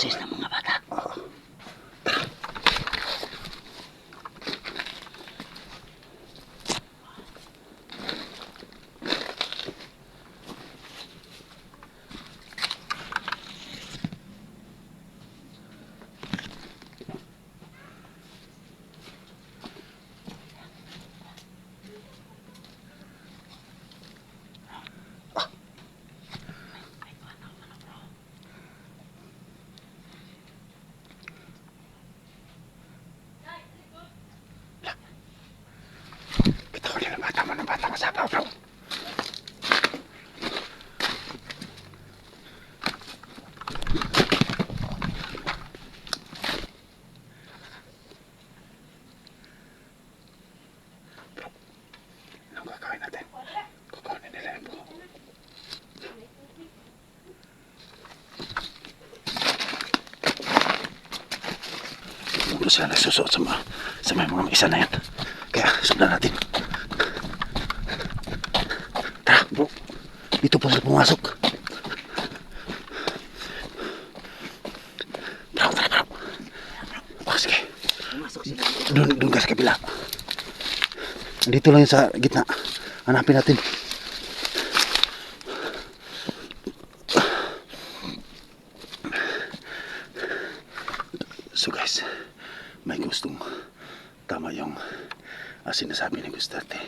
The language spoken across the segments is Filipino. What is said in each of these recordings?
Ah, Siguro sila nagsusuot sa mga, sa may mga isa na yan. Kaya sundan natin. Tara, bro. Dito po sila pumasok. Bro, tara, bro. Oh, sige. Doon, doon ka sa kabila. Dito lang yun sa gitna. Hanapin natin. Uh, sinasabi ni Gustarte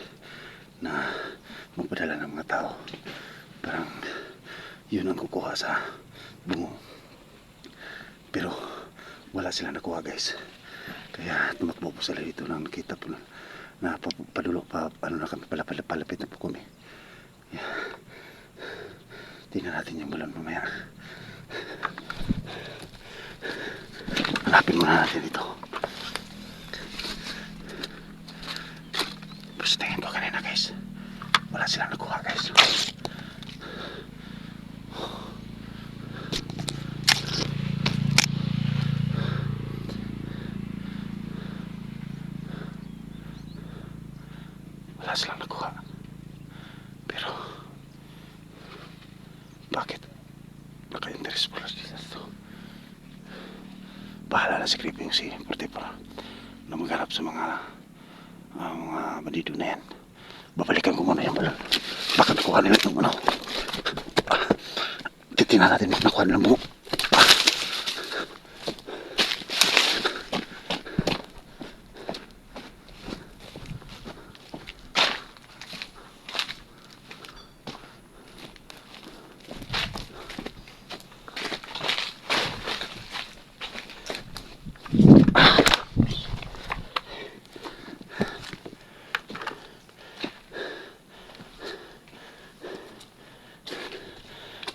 na magpadala ng mga tao. Parang yun ang kukuha sa bungo. Pero wala sila nakuha guys. Kaya tumakbo po sila dito nang nakita po na, na pa, padulo pa ano na kami pala, pala palapit na po kami. Yeah. Tingnan natin yung balon mamaya. Hanapin muna natin ito. Pero sa tingin ko kanina guys, wala silang nakuha guys. Wala silang nakuha. Pero, bakit? Naka-interest pala sila to. Bahala na si Creepy yung si Portipro na maghanap sa mga ah, mga bandido na yan. Babalikan ko muna yung balon. Baka nakuha nila yung ano. Titingnan natin kung nakuha nila mo.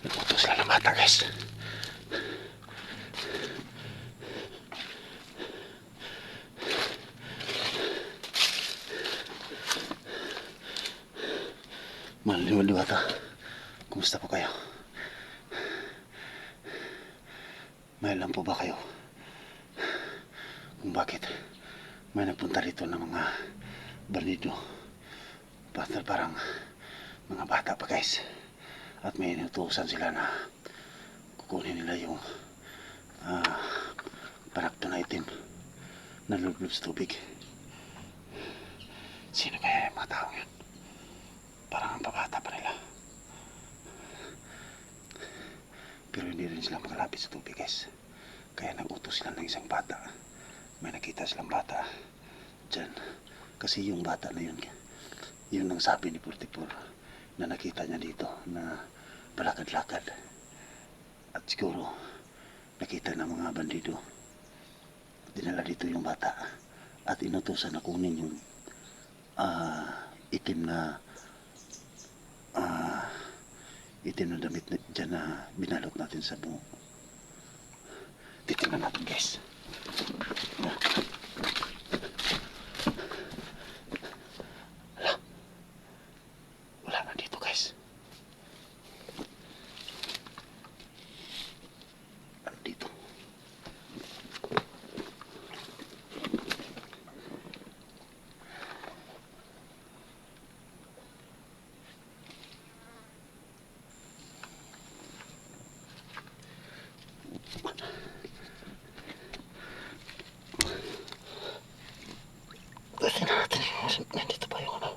Nagputo sila ng bata guys. Maliliwan diwata. Kumusta po kayo? May alam po ba kayo? Kung bakit may nagpunta rito ng mga barnido. Basta parang mga bata pa guys. At may inutusan sila na kukunin nila yung ah, panakto na itim na lublob sa tubig. Sino kaya yung mga tao yun? Parang ang pabata pa nila. Pero hindi rin sila makalapit sa tubig guys. Kaya nagutos sila ng isang bata. May nakita silang bata. Diyan. Kasi yung bata na yun, yun ang sabi ni Purtipur na nakita niya dito na palakad-lakad. At siguro, nakita ng mga bandido. Dinala dito yung bata at inutusan na kunin yung ah, itim na ah, itim na damit na, dyan na binalot natin sa bungo. Titingnan natin guys. Hala. Wala na dito guys. Ano dito? Tingnan natin yung nandito pa yung ano.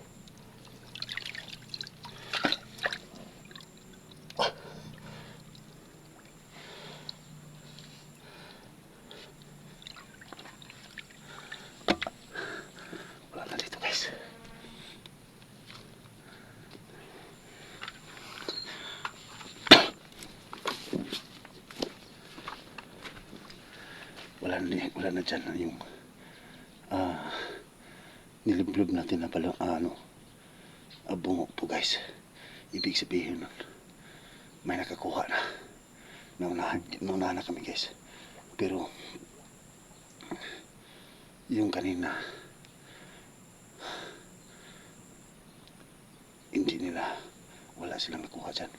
Wala na dito guys. Wala na, wala na dyan yung ah niliblob natin na pala ah, ano abungo po guys. Ibig sabihin nun may nakakuha na. Naunahan, naunahan na kami guys. Pero yung kanina hindi nila wala silang nakuha dyan.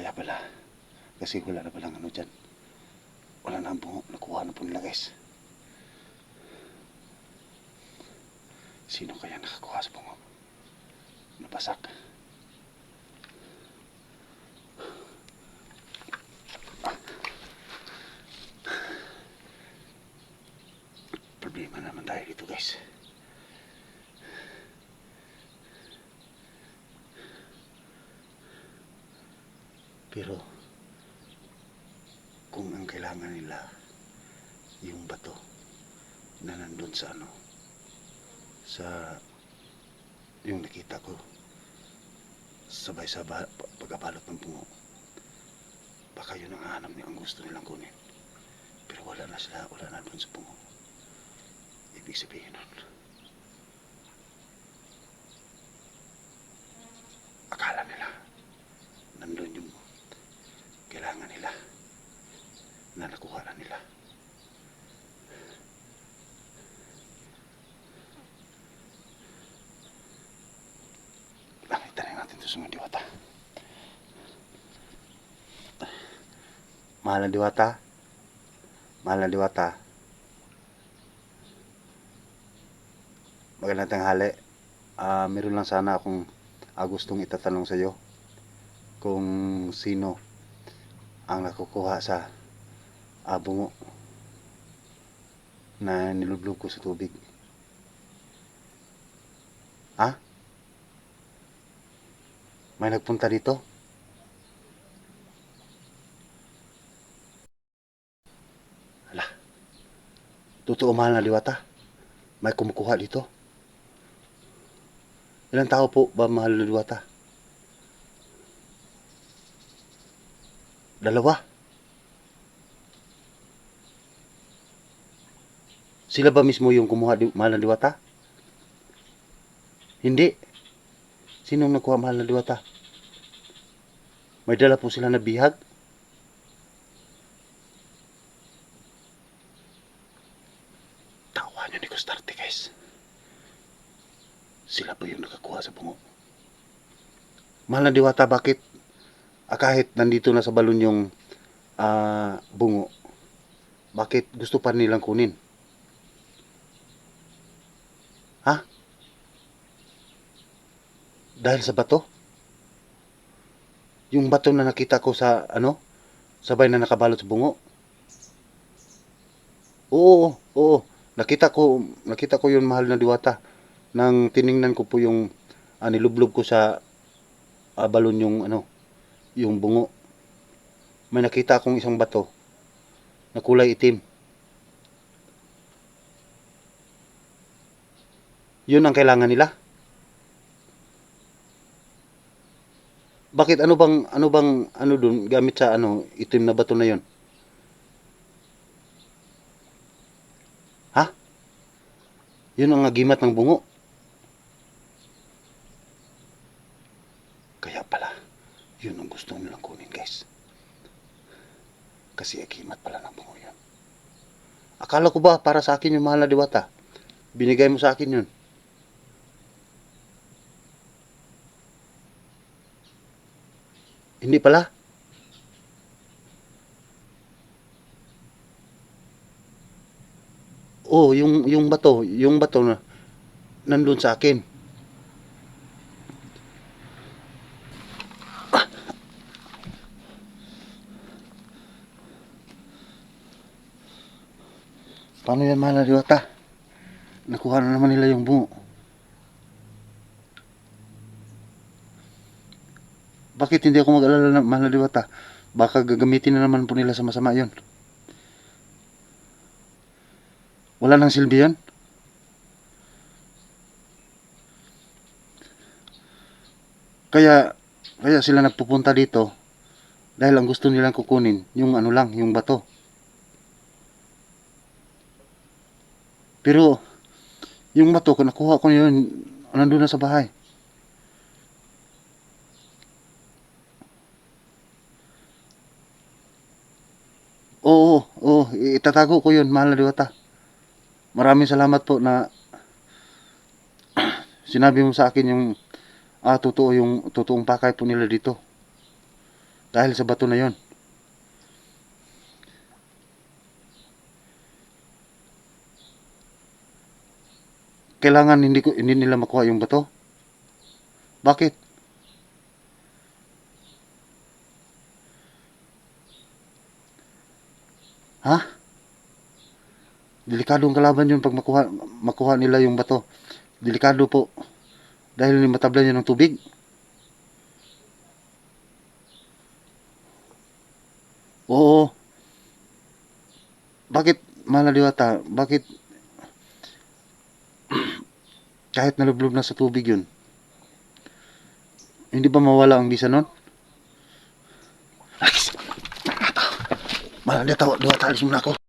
Kaya pala kasi wala na palang ano dyan. Wala na ang bungo nakuha na po nila guys Sino kaya nakakuha sa bungo? Nabasak. Problema naman tayo dito guys. Pero kung ang kailangan nila yung bato na nandun sa ano sa yung nakita ko sabay sa ba- pa- pagkabalot ng bungo. Baka yun ang hanap niya ang gusto nilang kunin. Pero wala na sila wala na dun sa bungo. Ibig sabihin nun akala nila nandun yung kailangan nila na nakuha na nila Nakita na natin ito sa mga diwata. Mahal na diwata. Mahal na diwata. Magandang tanghali. Ah, meron lang sana akong ah, gustong itatanong sa iyo. Kung sino ang nakukuha sa ah, bungo na nilublog ko sa tubig. Ha? May nagpunta dito? Totoo mahal na liwata. May kumukuha dito. Ilang tao po ba mahal na liwata? Dalawa. Sila ba mismo yung kumuha di, mahal na liwata? Hindi. Sinong nakuha mahal na diwata? May dala po sila na bihag? Tawa niyo ni Costarte, guys. Sila po yung nakakuha sa bungo. Mahal na diwata, bakit? Ah, kahit nandito na sa balon yung ah, bungo, bakit gusto pa nilang kunin? Ha? Dahil sa bato? Yung bato na nakita ko sa ano? Sabay na nakabalot sa bungo. Oo, oo. Nakita ko, nakita ko yung mahal na diwata. Nang tiningnan ko po yung ah, nilublob ko sa ah, balon yung ano, yung bungo. May nakita akong isang bato na kulay itim. Yun ang kailangan nila. Bakit ano bang ano bang ano dun gamit sa ano itim na bato na yon? Ha? Yun ang agimat ng bungo. Kaya pala, yun ang gusto nilang kunin, guys. Kasi agimat pala ng bungo yun. Akala ko ba para sa akin yung mahal na diwata? Binigay mo sa akin yun. Hindi pala. Oh, yung yung bato, yung bato na nandun sa akin. Mahal na diwata? Nakuha na naman nila yung bungo. Bakit hindi ako mag-alala na mahal? Baka gagamitin na naman po nila sa masama yon. Wala nang silbi yan? Kaya, kaya sila nagpupunta dito dahil ang gusto nilang kukunin, yung ano lang, yung bato. Pero, yung bato, kung nakuha ko yun, nandun na sa bahay. Oo, oo, itatago ko yun, mahal na diwata. Maraming salamat po na sinabi mo sa akin yung ah, totoo yung totoong pakay po nila dito. Dahil sa bato na yon. Kailangan hindi ko hindi nila makuha yung bato. Bakit? Ha? Delikadong kalaban yun pag makuha, makuha nila yung bato. Delikado po. Dahil matablan yun ng tubig. Oo. Bakit, malaliwata, bakit kahit nalublob na sa tubig yun, hindi ba mawala ang bisa nun? Ay, Malaliwata, duwa talis muna ako.